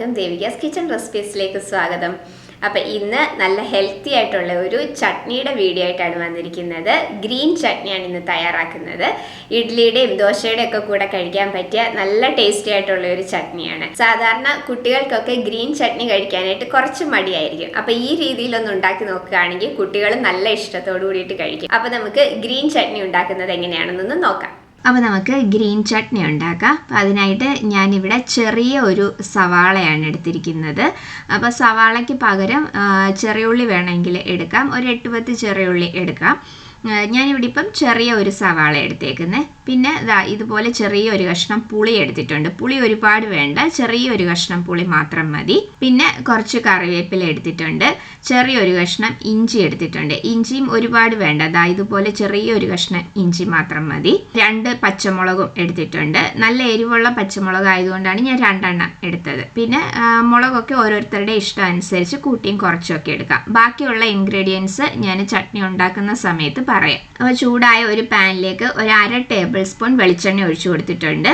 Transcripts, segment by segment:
എല്ലാവർക്കും ദേവികാസ് കിച്ചൺ റെസിപ്പീസിലേക്ക് സ്വാഗതം. അപ്പം ഇന്ന് നല്ല ഹെൽത്തി ആയിട്ടുള്ള ഒരു ചട്നിയുടെ വീഡിയോ ആയിട്ടാണ് വന്നിരിക്കുന്നത്. ഗ്രീൻ ചട്നിയാണ് ഇന്ന് തയ്യാറാക്കുന്നത്. ഇഡ്ലിയുടെയും ദോശയുടെയും ഒക്കെ കൂടെ കഴിക്കാൻ പറ്റിയ നല്ല ടേസ്റ്റി ആയിട്ടുള്ള ഒരു ചട്നിയാണ്. സാധാരണ കുട്ടികൾക്കൊക്കെ ഗ്രീൻ ചട്നി കഴിക്കാനായിട്ട് കുറച്ച് മടിയായിരിക്കും. അപ്പം ഈ രീതിയിലൊന്ന് ഉണ്ടാക്കി നോക്കുകയാണെങ്കിൽ കുട്ടികൾ നല്ല ഇഷ്ടത്തോടു കൂടിയിട്ട് കഴിക്കും. അപ്പം നമുക്ക് ഗ്രീൻ ചട്നി ഉണ്ടാക്കുന്നത് എങ്ങനെയാണെന്നൊന്ന് നോക്കാം. അപ്പോൾ നമുക്ക് ഗ്രീൻ ചട്നി ഉണ്ടാക്കാം. അപ്പോൾ അതിനായിട്ട് ഞാനിവിടെ ചെറിയ ഒരു സവാളയാണ് എടുത്തിരിക്കുന്നത്. അപ്പോൾ സവാളയ്ക്ക് പകരം ചെറിയുള്ളി വേണമെങ്കിൽ എടുക്കാം. ഒരു എട്ട് പത്ത് ചെറിയുള്ളി എടുക്കാം. ഞാനിവിടെ ഇപ്പം ചെറിയ ഒരു സവാള എടുത്തേക്കുന്നത് പിന്നെ ഇതാ ഇതുപോലെ ചെറിയ ഒരു കഷ്ണം പുളി എടുത്തിട്ടുണ്ട്. പുളി ഒരുപാട് വേണ്ട. ചെറിയ ഒരു കഷ്ണം പുളി മാത്രം മതി. പിന്നെ കുറച്ച് കറിവേപ്പില എടുത്തിട്ടുണ്ട്. ചെറിയൊരു കഷ്ണം ഇഞ്ചി എടുത്തിട്ടുണ്ട്. ഇഞ്ചിയും ഒരുപാട് വേണ്ട. ദാ ഇതുപോലെ ചെറിയൊരു കഷ്ണം ഇഞ്ചി മാത്രം മതി. രണ്ട് പച്ചമുളകും എടുത്തിട്ടുണ്ട്. നല്ല എരിവുള്ള പച്ചമുളക് ആയതുകൊണ്ടാണ് ഞാൻ രണ്ടെണ്ണം എടുത്തത്. പിന്നെ മുളകൊക്കെ ഓരോരുത്തരുടെ ഇഷ്ടം അനുസരിച്ച് കൂട്ടിയും കുറച്ചും ഒക്കെ എടുക്കാം. ബാക്കിയുള്ള ഇൻഗ്രീഡിയൻസ് ഞാൻ ചട്നി ഉണ്ടാക്കുന്ന സമയത്ത് പറയാം. അപ്പോൾ ചൂടായ ഒരു പാനിലേക്ക് ഒരു അര ടേബിൾ സ്പൂൺ വെളിച്ചെണ്ണ ഒഴിച്ചു കൊടുത്തിട്ടുണ്ട്.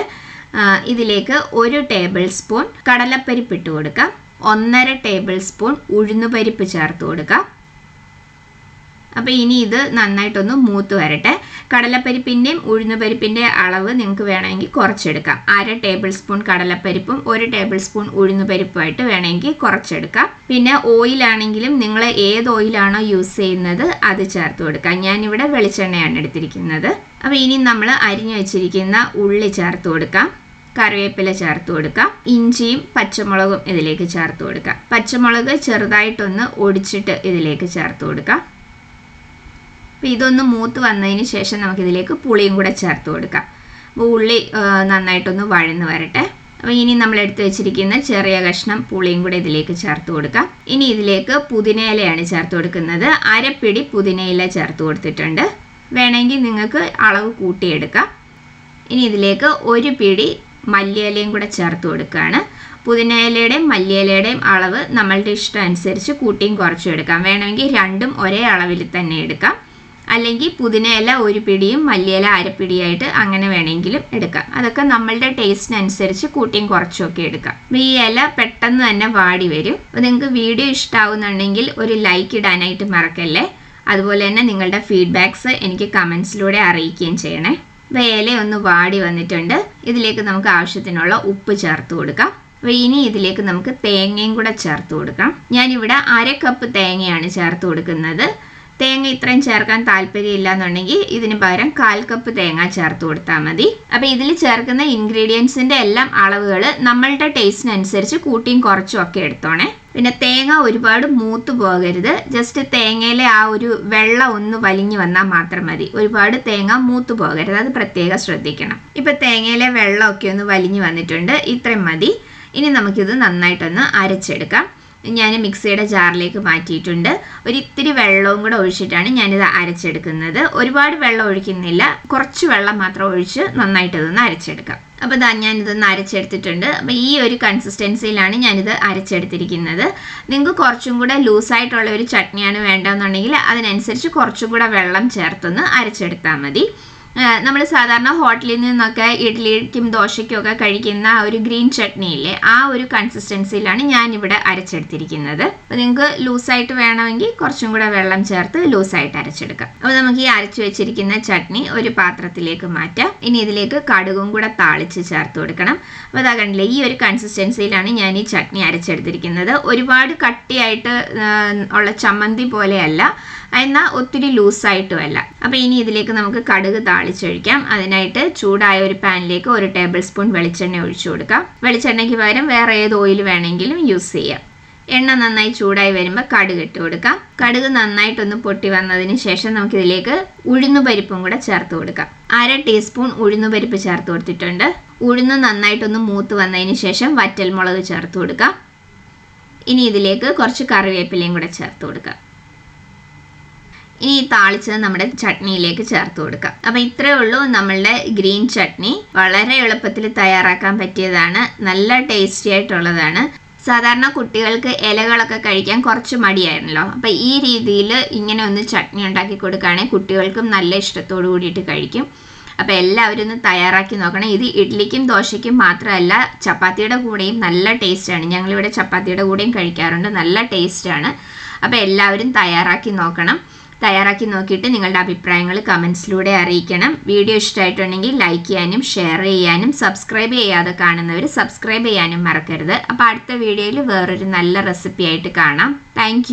ഇതിലേക്ക് ഒരു ടേബിൾ സ്പൂൺ കടലപ്പരിപ്പ് ഇട്ട് കൊടുക്കാം. ഒന്നര ടേബിൾ സ്പൂൺ ഉഴുന്നുപരിപ്പ് ചേർത്ത് കൊടുക്കാം. അപ്പോൾ ഇനി ഇത് നന്നായിട്ടൊന്ന് മൂത്ത് വരട്ടെ. കടലപ്പരിപ്പിന്റെയും ഉഴുന്നുപരിപ്പിന്റെ അളവ് നിങ്ങൾക്ക് വേണമെങ്കിൽ കുറച്ചെടുക്കാം. അര ടേബിൾ സ്പൂൺ കടലപ്പരിപ്പും ഒരു ടേബിൾ സ്പൂൺ ഉഴുന്നുപരിപ്പുമായിട്ട് വേണമെങ്കിൽ കുറച്ചെടുക്കാം. പിന്നെ ഓയിലാണെങ്കിലും നിങ്ങൾ ഏത് ഓയിലാണോ യൂസ് ചെയ്യുന്നത് അത് ചേർത്ത് കൊടുക്കാം. ഞാനിവിടെ വെളിച്ചെണ്ണയാണ് എടുത്തിരിക്കുന്നത്. അപ്പോൾ ഇനി നമ്മൾ അരിഞ്ഞു വെച്ചിരിക്കുന്ന ഉള്ളി ചേർത്ത് കൊടുക്കാം. കറിവേപ്പില ചേർത്ത് കൊടുക്കാം. ഇഞ്ചിയും പച്ചമുളകും ഇതിലേക്ക് ചേർത്ത് കൊടുക്കാം. പച്ചമുളക് ചെറുതായിട്ടൊന്ന് ഒടിച്ചിട്ട് ഇതിലേക്ക് ചേർത്ത് കൊടുക്കാം. അപ്പോൾ ഇതൊന്ന് മൂത്ത് വന്നതിന് ശേഷം നമുക്കിതിലേക്ക് പുളിയും കൂടെ ചേർത്ത് കൊടുക്കാം. അപ്പോൾ ഉള്ളി നന്നായിട്ടൊന്ന് വഴന്ന് വരട്ടെ. അപ്പോൾ ഇനി നമ്മൾ എടുത്തു വെച്ചിരിക്കുന്ന ചെറിയ കഷ്ണം പുളിയും കൂടെ ഇതിലേക്ക് ചേർത്ത് കൊടുക്കാം. ഇനി ഇതിലേക്ക് പുതിനയിലയാണ് ചേർത്ത് കൊടുക്കുന്നത്. അരപ്പിടി പുതിനയില ചേർത്ത് കൊടുത്തിട്ടുണ്ട്. വേണമെങ്കിൽ നിങ്ങൾക്ക് അളവ് കൂട്ടിയെടുക്കാം. ഇനി ഇതിലേക്ക് ഒരു പിടി മല്ലിയിലയും കൂടെ ചേർത്ത് കൊടുക്കുകയാണ്. പുതിനയിലയുടെയും മല്ലിയിലയുടെയും അളവ് നമ്മളുടെ ഇഷ്ടം അനുസരിച്ച് കൂട്ടിയും കുറച്ചും എടുക്കാം. വേണമെങ്കിൽ രണ്ടും ഒരേ അളവിൽ തന്നെ എടുക്കാം. അല്ലെങ്കിൽ പുതിനയില ഒരു പിടിയും മല്ലിയില അരപ്പിടിയായിട്ട് അങ്ങനെ വേണമെങ്കിലും എടുക്കാം. അതൊക്കെ നമ്മളുടെ ടേസ്റ്റിനനുസരിച്ച് കൂട്ടിയും കുറച്ചും ഒക്കെ എടുക്കാം. ഈ ഇല പെട്ടെന്ന് തന്നെ വാടി വരും. നിങ്ങൾക്ക് വീഡിയോ ഇഷ്ടാവുന്നുണ്ടെങ്കിൽ ഒരു ലൈക്ക് ഇടാനായിട്ട് മറക്കല്ലേ? അതുപോലെ തന്നെ നിങ്ങളുടെ ഫീഡ്ബാക്ക്സ് എനിക്ക് കമൻസിലൂടെ അറിയിക്കുകയും ചെയ്യണേ. അപ്പോൾ ഇല ഒന്ന് വാടി വന്നിട്ടുണ്ട്. ഇതിലേക്ക് നമുക്ക് ആവശ്യത്തിനുള്ള ഉപ്പ് ചേർത്ത് കൊടുക്കാം. അപ്പോൾ ഇനി ഇതിലേക്ക് നമുക്ക് തേങ്ങയും കൂടെ ചേർത്ത് കൊടുക്കാം. ഞാനിവിടെ അര കപ്പ് തേങ്ങയാണ് ചേർത്ത് കൊടുക്കുന്നത്. തേങ്ങ ഇത്രയും ചേർക്കാൻ താല്പര്യമില്ല എന്നുണ്ടെങ്കിൽ ഇതിന് പകരം കാൽ കപ്പ് തേങ്ങ ചേർത്ത് കൊടുത്താൽ മതി. അപ്പോൾ ഇതിൽ ചേർക്കുന്ന ഇൻഗ്രീഡിയൻസിന്റെ എല്ലാം അളവുകൾ നമ്മളുടെ ടേസ്റ്റിനനുസരിച്ച് കൂട്ടിയും കുറച്ചും ഒക്കെ എടുത്തോണേ. പിന്നെ തേങ്ങ ഒരുപാട് മൂത്ത് പോകരുത്. ജസ്റ്റ് തേങ്ങയിലെ ആ ഒരു വെള്ളം ഒന്ന് വലിഞ്ഞു വന്നാൽ മാത്രം മതി. ഒരുപാട് തേങ്ങ മൂത്ത് പോകരുത്. അത് പ്രത്യേകം ശ്രദ്ധിക്കണം. ഇപ്പം തേങ്ങയിലെ വെള്ളമൊക്കെ ഒന്ന് വലിഞ്ഞു വന്നിട്ടുണ്ട്. ഇത്രയും മതി. ഇനി നമുക്കിത് നന്നായിട്ടൊന്ന് അരച്ചെടുക്കാം. ഞാൻ മിക്സിയുടെ ജാറിലേക്ക് മാറ്റിയിട്ടുണ്ട്. ഒരു ഇത്തിരി വെള്ളവും കൂടെ ഒഴിച്ചിട്ടാണ് ഞാനിത് അരച്ചെടുക്കുന്നത്. ഒരുപാട് വെള്ളം ഒഴിക്കുന്നില്ല. കുറച്ച് വെള്ളം മാത്രം ഒഴിച്ച് നന്നായിട്ട് ഇതൊന്ന് അരച്ചെടുക്കാം. അപ്പോൾ ഇതാ ഞാനിതൊന്ന് അരച്ചെടുത്തിട്ടുണ്ട്. അപ്പോൾ ഈ ഒരു കൺസിസ്റ്റൻസിയിലാണ് ഞാനിത് അരച്ചെടുത്തിരിക്കുന്നത്. നിങ്ങൾക്ക് കുറച്ചും കൂടെ ലൂസായിട്ടുള്ള ഒരു ചട്നിയാണ് വേണ്ടതെന്നുണ്ടെങ്കിൽ അതിനനുസരിച്ച് കുറച്ചും കൂടെ വെള്ളം ചേർത്തൊന്ന് അരച്ചെടുത്താൽ മതി. നമ്മൾ സാധാരണ ഹോട്ടലിൽ നിന്നൊക്കെ ഇഡ്ഡലിക്കും ദോശയ്ക്കും ഒക്കെ കഴിക്കുന്ന ആ ഒരു ഗ്രീൻ ചട്നി ഇല്ലേ ആ ഒരു കൺസിസ്റ്റൻസിയിലാണ് ഞാനിവിടെ അരച്ചെടുത്തിരിക്കുന്നത്. അപ്പോൾ നിങ്ങൾക്ക് ലൂസായിട്ട് വേണമെങ്കിൽ കുറച്ചും കൂടെ വെള്ളം ചേർത്ത് ലൂസായിട്ട് അരച്ചെടുക്കാം. അപ്പോൾ നമുക്ക് ഈ അരച്ചു വെച്ചിരിക്കുന്ന ചട്നി ഒരു പാത്രത്തിലേക്ക് മാറ്റാം. ഇനി ഇതിലേക്ക് കടുകും കൂടെ താളിച്ച് ചേർത്ത് കൊടുക്കണം. അപ്പോൾ അതാ കണ്ടില്ലേ ഈ ഒരു കൺസിസ്റ്റൻസിയിലാണ് ഞാൻ ഈ ചട്നി അരച്ചെടുത്തിരിക്കുന്നത്. ഒരുപാട് കട്ടിയായിട്ട് ഉള്ള ചമ്മന്തി പോലെയല്ല. എന്നാൽ ഒത്തിരി ലൂസായിട്ടുമല്ല അപ്പോൾ ഇനി ഇതിലേക്ക് നമുക്ക് കടുക് താളിച്ചൊഴിക്കാം. അതിനായിട്ട് ചൂടായ ഒരു പാനിലേക്ക് ഒരു ടേബിൾ സ്പൂൺ വെളിച്ചെണ്ണ ഒഴിച്ചു കൊടുക്കാം. വെളിച്ചെണ്ണയ്ക്ക് പകരം വേറെ ഏത് ഓയിൽ വേണമെങ്കിലും യൂസ് ചെയ്യാം. എണ്ണ നന്നായി ചൂടായി വരുമ്പോൾ കടുക് ഇട്ട് കൊടുക്കാം. കടുക് നന്നായിട്ടൊന്ന് പൊട്ടി വന്നതിന് ശേഷം നമുക്കിതിലേക്ക് ഉഴുന്നുപരിപ്പും കൂടെ ചേർത്ത് കൊടുക്കാം. അര ടീസ്പൂൺ ഉഴുന്നുപരിപ്പ് ചേർത്ത് കൊടുത്തിട്ടുണ്ട്. ഉഴുന്ന് നന്നായിട്ടൊന്ന് മൂത്ത് വന്നതിന് ശേഷം വറ്റൽമുളക് ചേർത്ത് കൊടുക്കാം. ഇനി ഇതിലേക്ക് കുറച്ച് കറിവേപ്പിലയും കൂടെ ചേർത്ത് കൊടുക്കാം. ഇനി ഈ താളിച്ചത് നമ്മുടെ ചട്നിയിലേക്ക് ചേർത്ത് കൊടുക്കാം. അപ്പം ഇത്രയേ ഉള്ളൂ നമ്മളുടെ ഗ്രീൻ ചട്നി. വളരെ എളുപ്പത്തിൽ തയ്യാറാക്കാൻ പറ്റിയതാണ്. നല്ല ടേസ്റ്റി ആയിട്ടുള്ളതാണ്. സാധാരണ കുട്ടികൾക്ക് ഇലകളൊക്കെ കഴിക്കാൻ കുറച്ച് മടിയായിരുന്നല്ലോ. അപ്പം ഈ രീതിയിൽ ഇങ്ങനെ ഒന്ന് ചട്നി ഉണ്ടാക്കി കൊടുക്കുകയാണെങ്കിൽ കുട്ടികൾക്കും നല്ല ഇഷ്ടത്തോടു കൂടിയിട്ട് കഴിക്കും. അപ്പോൾ എല്ലാവരും ഒന്ന് തയ്യാറാക്കി നോക്കണം. ഇത് ഇഡ്ലിക്കും ദോശയ്ക്കും മാത്രമല്ല ചപ്പാത്തിയുടെ കൂടെയും നല്ല ടേസ്റ്റാണ് ഞങ്ങളിവിടെ ചപ്പാത്തിയുടെ കൂടെയും കഴിക്കാറുണ്ട്. നല്ല ടേസ്റ്റാണ് അപ്പോൾ എല്ലാവരും തയ്യാറാക്കി നോക്കണം. തയ്യാറാക്കി നോക്കിയിട്ട് നിങ്ങളുടെ അഭിപ്രായങ്ങൾ കമൻസിലൂടെ അറിയിക്കണം. വീഡിയോ ഇഷ്ടമായിട്ടുണ്ടെങ്കിൽ ലൈക്ക് ചെയ്യാനും ഷെയർ ചെയ്യാനും സബ്സ്ക്രൈബ് ചെയ്യാതെ കാണുന്നവർ സബ്സ്ക്രൈബ് ചെയ്യാനും മറക്കരുത്. അപ്പോൾ അടുത്ത വീഡിയോയിൽ വേറൊരു നല്ല റെസിപ്പി ആയിട്ട് കാണാം. താങ്ക്